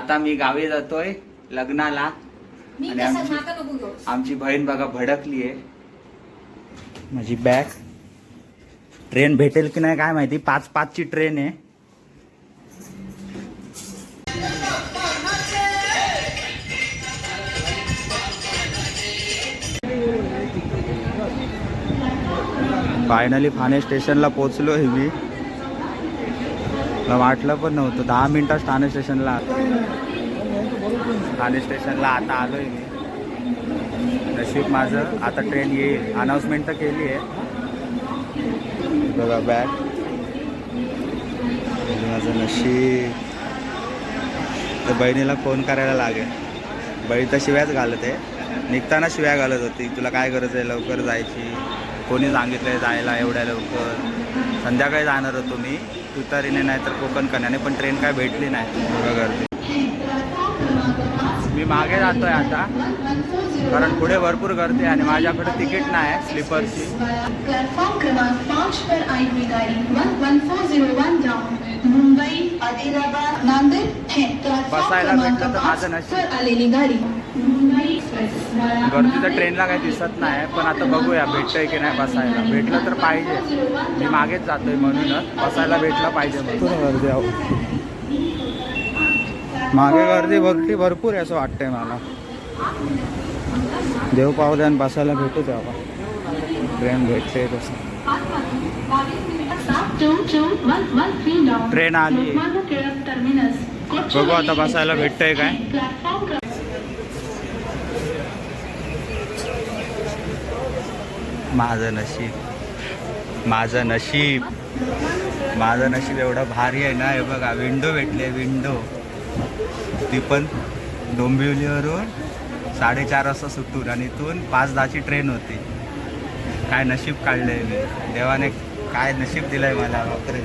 आता मी गावी जातोय लग्नाला. आणि आमची-. आमची बहीण बघा भडकली आहे माझी बॅग. ट्रेन भेटेल की नाही काय माहिती? पाच पाचची ट्रेन आहे. फायनली ठाणे स्टेशनला पोहोचलो आहे मी. मला वाटलं पण नव्हतं. दहा मिनिटात ठाणे स्टेशनला ठाणे स्टेशनला आता आलोय मी. नशीब माझं आता ट्रेन येईल. अनाऊन्समेंट तर केली आहे. बघा बॅग माझं नशीब. तर बहिणीला फोन करायला लागेल. बहीण तर शिव्याच घालत. आहे निघताना शिव्या घालत होती. तुला काय गरज आहे? लवकर जायची. कोणी सांगितलंय जायला एवढ्या लवकर? संध्याकाळी जाणार होतो मी तुतारीने नाही तर कोकण कन्याने पण ट्रेन काय भेटली नाही. बघा गर्दी मी मागे जातोय आता. कारण पुढे भरपूर गर्दी आहे आणि माझ्याकडे तिकीट नाही आहे स्लीपरची. प्लेटफॉर्म क्रमांक पाँच पर आई हुई गाड़ी one one four zero one down Mumbai Adilabad Nanded. है प्लेटफॉर्म बसायला भेटलं तर पाँच माझं नशीब. आलेली गाडी. गर्दी तर ट्रेनला काही दिसत नाही पण आता बघूया भेटतंय की नाही बसायला. भेटलं तर पाहिजे. मी मागेच जातोय म्हणूनच बसायला भेटलं पाहिजे म्हणून. गर्दी आहो. मागे गर्दी भरती भरपूर आहे असं वाटतंय मला. देव पाहू द्या आणि बसायला भेटू द्या बाबा. ट्रेन भेटते तसं. ट्रेन आली. बघू आता बसायला भेटतंय काय. माझं नशीब. माझं नशीब. माझं नशीब एवढं भारी आहे ना. हे बघा विंडो भेटले विंडो. ती पण डोंबिवलीवरून साडेचार वाजता सुटून आणि इथून पाच दहाची ट्रेन होती. काय नशीब काढलं आहे मी. देवाने काय नशीब दिलं आहे मला बापरे.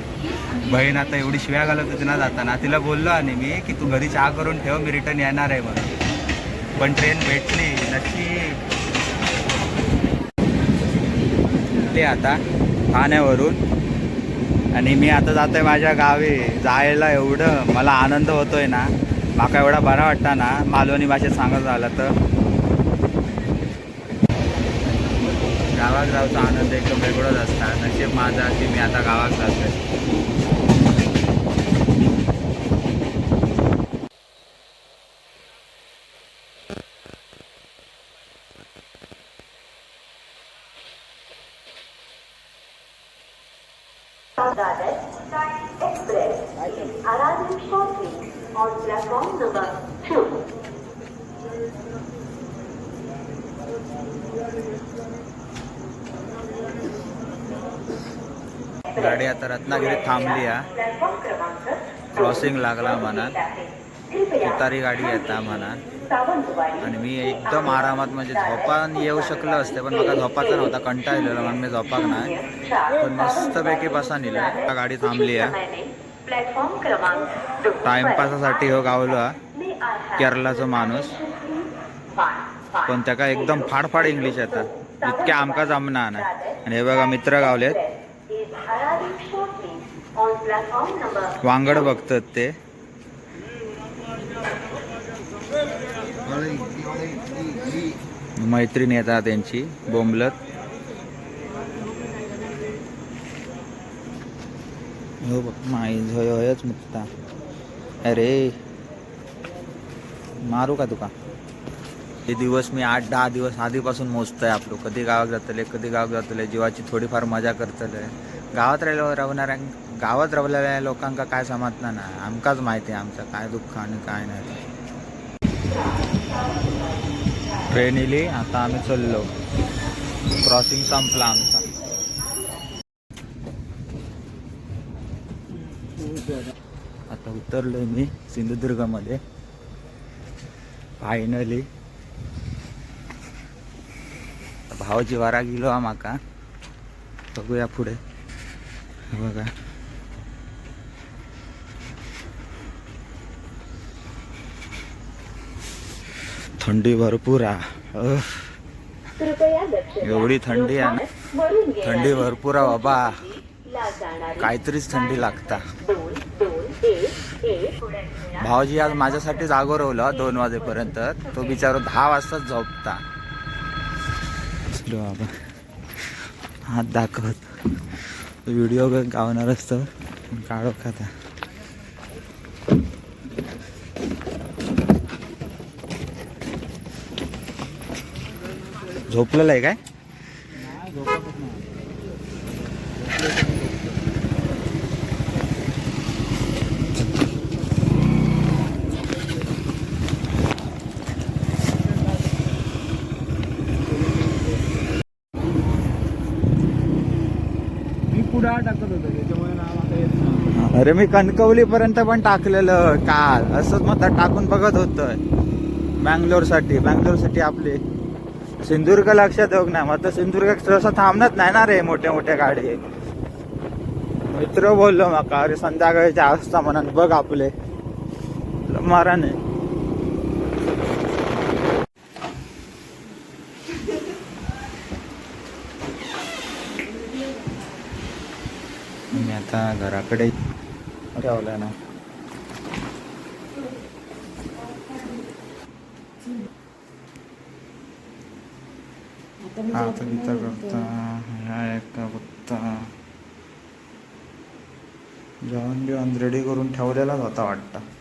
बहीण आता एवढी शिव्या घालत होती ना जाताना. तिला बोललो आणि मी की तू घरी चहा करून ठेव मी रिटर्न येणार आहे मग पण ट्रेन भेटली नशीब. ते आता ठाण्यावरून. आणि मी आता जातोय माझ्या गावी. जायला एवढं मला आनंद होतोय ना. माका एवढा बरा वाटता ना मालवणी भाषेत सांगत झालं तर गावात जाऊचा आनंद एकदम वेगळाच असता नशीब माझा की मी आता गावात जातोय Express on platform number two. गाडी आता रत्नागिरीत थांबली आहे. क्रॉसिंग लागला म्हणा कृपया तुतारी गाडी येता म्हणा आणि मी एकदम आरामात म्हणजे झोपान येऊ शकलं असते पण मला झोपाचा नव्हता कंटाळलेला म्हणून मी झोपाक नाही. पण मस्तपैकी बसा नेलं गाडी थांबली आहे. प्लॅटफॉर्म क्रमांक टाइमपासासाठी हो गावलो केरलाचा माणूस. पण त्याका एकदम फाडफाड इंग्लिश येतात. इतके आमका जमना आणि हे बघा मित्र गावलेत. वांगड बघतात ते. मैत्रीण येतात त्यांची बोंबलत. हो बघ माई होय होयच मुक्ता. अरे मारू का तुका? हे दिवस मी आठ दहा दिवस आधीपासून मोजतोय आपलं कधी गावात जातले कधी गावात जातले जीवाची थोडीफार मजा करतले गावात राहिलो राहणाऱ्या गावात राहिलेल्या लोकांका काय समजणार ना आमकाच माहिती आहे आमचं काय दुःख आणि काय नाही. ते. ट्रेन इली आता आम्ही चाललो. क्रॉसिंग संपला आमचा. आता उतरलोय मी सिंधुदुर्गमध्ये. फायनली भावाची वारा गेलो हा माका. बघूया पुढे. बघा. थंडी भरपूर आहे. एवढी थंडी आहे ना? थंडी भरपूर आहे बाबा. काहीतरीच थंडी लागता. भाऊजी आज माझ्यासाठी जागोरवलं दोन वाजेपर्यंत. तो बिचारा दहा वाजताच झोपता. बाबा हात दाखवत. व्हिडिओ गावणार असतं. काढो आता? झोपलेलं आहे काय? मी टाकत होतो त्याच्यामुळे नाव आता येत नाही. अरे मी कणकवली पर्यंत पण टाकलेलं काल. असंच मग टाकून बघत होतोय. बँगलोरसाठी बँगलोरसाठी आपले. सिंधुदुर्ग लक्षात येऊ नाही मग तर सिंधुदुर्ग तसं थांबणत नाही ना रे मोठ्या मोठ्या गाडी. मित्र बोललो माका अरे संध्याकाळची अवस्था म्हणून बघ आपले. मारा नाही मी आता घराकडे ठेवलं ना. आता तिथं करता. बघता जेवण बिवण रेडी करून ठेवलेलाच होता वाटतं.